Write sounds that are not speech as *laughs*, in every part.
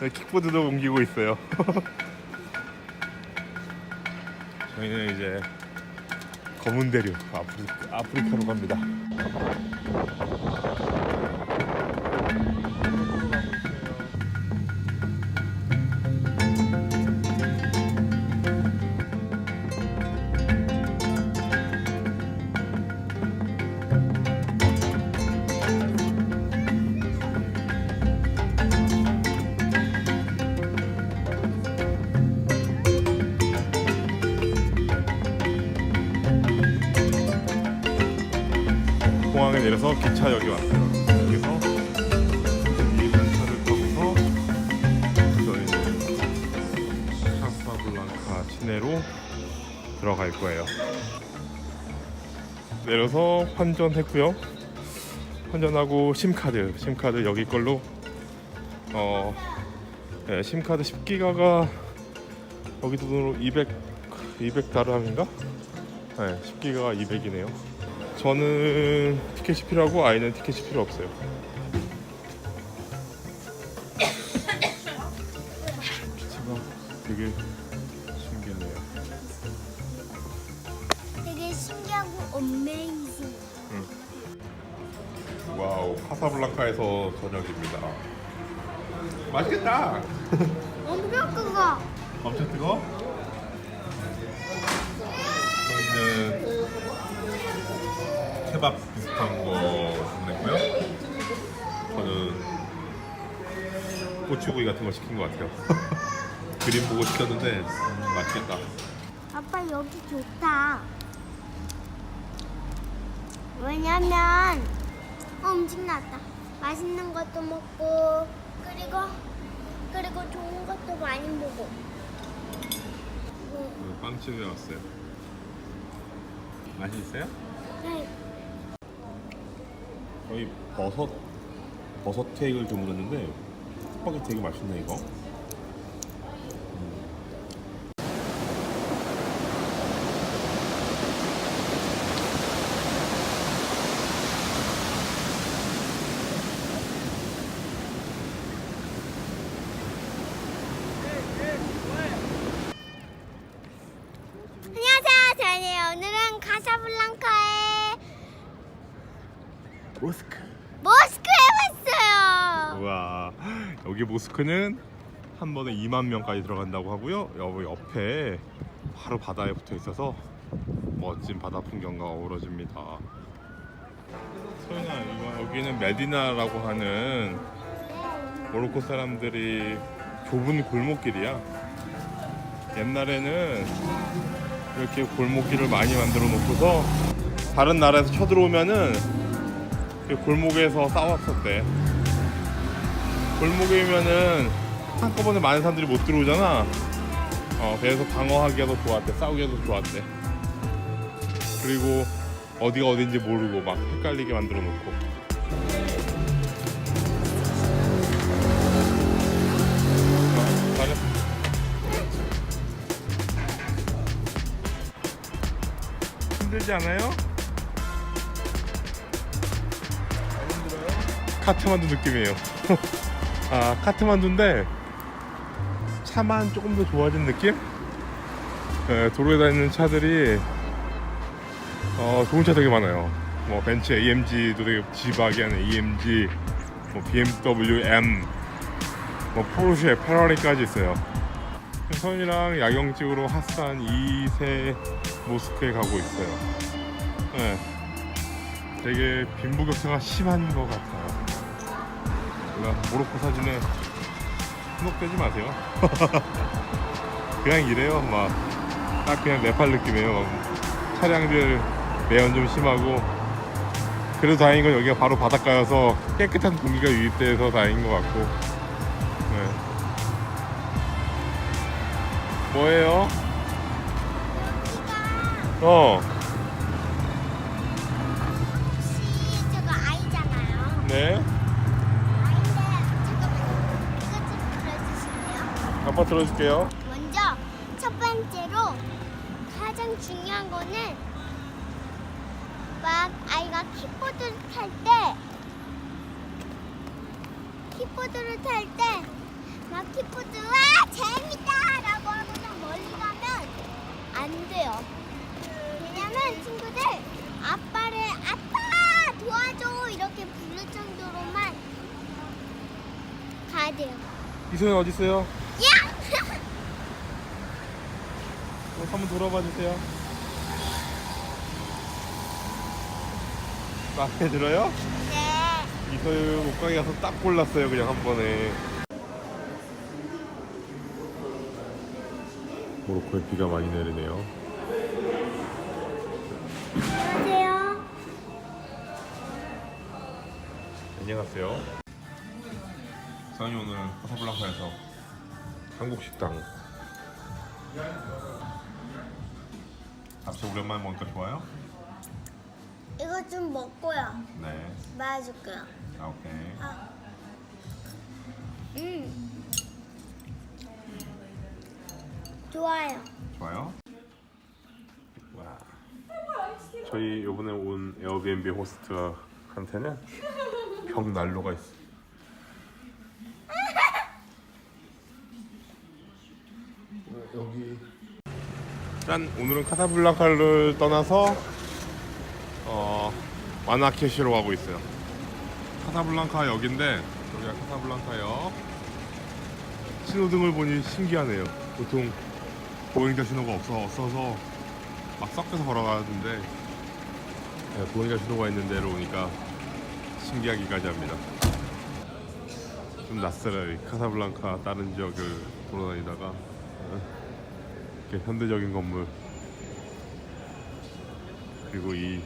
네, 킥보드도 옮기고 있어요. *laughs* 저희는 이제 검은 대륙 아프리, 아프리카로 갑니다. 공항에 내려서 기차역에 왔어요. 여기서 이 전차를 타고서 저희는 카사블랑카 시내로 들어갈 거예요. 내려서 환전했고요. 환전하고 심카드, 심카드 여기 걸로 어 네, 심카드 10기가가 여기 돈으로 200 200다르함인가? 네, 10기가가 200이네요. 저는 티켓이 필요하고 아이는 티켓이 필요 없어요. 기차가 되게 신기해요. 되게 신기하고 어메이징. 와우, 카사블랑카에서 저녁입니다. 맛있겠다. 엄청 크고. 엄청 뜨거? 저희는 케밥 비슷한 거 주문했고요. 저는 꼬치구이 같은 거 시킨 것 같아요. *laughs* 그림 보고 시켰는데 음, 맛있겠다. 아빠 여기 좋다. 왜냐면 어, 음식 나왔다. 맛있는 것도 먹고 그리고 그리고 좋은 것도 많이 그 빵집에 왔어요. 맛있어요? 네. 저희 버섯 버섯 케이크를 주문했는데 호박이 되게 맛있네 이거. 안녕하세요. 저는 오늘은 카사블랑카의 모스크. 모스크에 왔어요. 우와 여기 모스크는 한 번에 2만 명까지 들어간다고 하고요. 여기 옆에 바로 바다에 붙어 있어서 멋진 바다 풍경과 어우러집니다. 소연아 이거 여기는 메디나라고 하는 모로코 사람들이 좁은 골목길이야. 옛날에는 이렇게 골목길을 많이 만들어 놓고서 다른 나라에서 쳐들어오면은 이 골목에서 싸웠었대. 골목이면은 한꺼번에 많은 사람들이 못 들어오잖아. 어, 그래서 방어하기가 좋았대. 싸우기가 좋았대. 그리고 어디가 어딘지 모르고 막 헷갈리게 만들어 놓고. 어. 힘들지 않아요? 카트만두 느낌이에요. *laughs* 아 카트만두인데 차만 조금 더 좋아진 느낌? 네, 도로에 다니는 차들이 어, 좋은 차 되게 많아요. 뭐 벤츠 AMG도 되게 지박이 하는 AMG, 뭐 BMW M, 뭐 포르쉐, 페라리까지 있어요. 선이랑 야경 찍으로 핫산 2세 모스크에 가고 있어요. 네. 되게 빈부격차가 심한 것 같아요. 모로코 사진에 현혹되지 마세요. *laughs* 그냥 이래요. 막 딱 그냥 네팔 느낌이에요. 막 차량들 매연 좀 심하고 그래도 다행인 건 여기가 바로 바닷가여서 깨끗한 공기가 유입돼서 다행인 것 같고. 네. 뭐예요? 어, 혹시 저거 아이잖아요. 네. 아빠 들어줄게요. 먼저 첫 번째로 가장 중요한 거는 막 아이가 킥보드를 탈 때 킥보드를 탈때 럭키푸드 와 재밌다 라고 하고서 멀리 가면 안 돼요. 왜냐면 친구들 아빠를 아빠 도와줘 이렇게 부를 정도로만 가야 돼요. 이소연 어디 있어요? 야! 어, 한번 돌아봐 주세요. 마음에 들어요? 네. 이소연 옷가게 가서 딱 골랐어요 그냥 한 번에. 모로코에 비가 많이 내리네요. 안녕하세요. 안녕하세요. 선이 오늘은 카사블랑카에서 한국 식당. 잡채 오랜만에 먹으니까 좋아요? 이거 좀 먹고요. 네. 말해줄게요. 아, 오케이. 아. 음. 좋아요. 좋아요. 와. 저희 이번에 온 에어비앤비 호스트한테는 벽 난로가 있어. 여기. 짠. 오늘은 카사블랑카를 떠나서 어 마나케시로 가고 있어요. 카사블랑카 역인데 여기가 카사블랑카역. 신호등을 보니 신기하네요. 보통 보행자 신호가 없어, 없어서 막 섞여서 걸어가는데 네, 보행자 신호가 있는 데로 오니까 신기하기까지 합니다. 좀 낯설어요. 이 카사블랑카 다른 지역을 돌아다니다가 어, 이렇게 현대적인 건물 그리고 이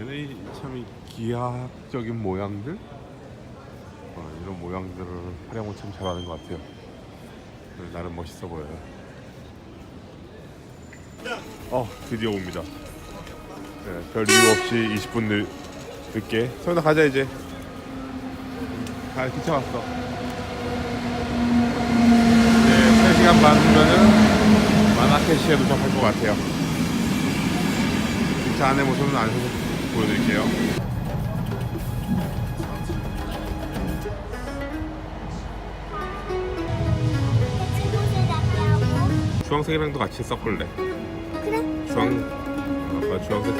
얘네 참이 기하학적인 모양들 어, 이런 모양들을 활용을 참 잘하는 것 같아요. 나름 멋있어 보여요. 어 드디어 옵니다. 네, 별 이유 없이 20분 늦, 늦게. 서연아 가자 이제. 가 기차 왔어. 이제 3시간 반 후면은 마나케시에 도착할 것 같아요. 기차 안에 모습은 안에서 보여드릴게요. 주황색이랑도 같이 섞을래. 그래. 주황 아빠 주황색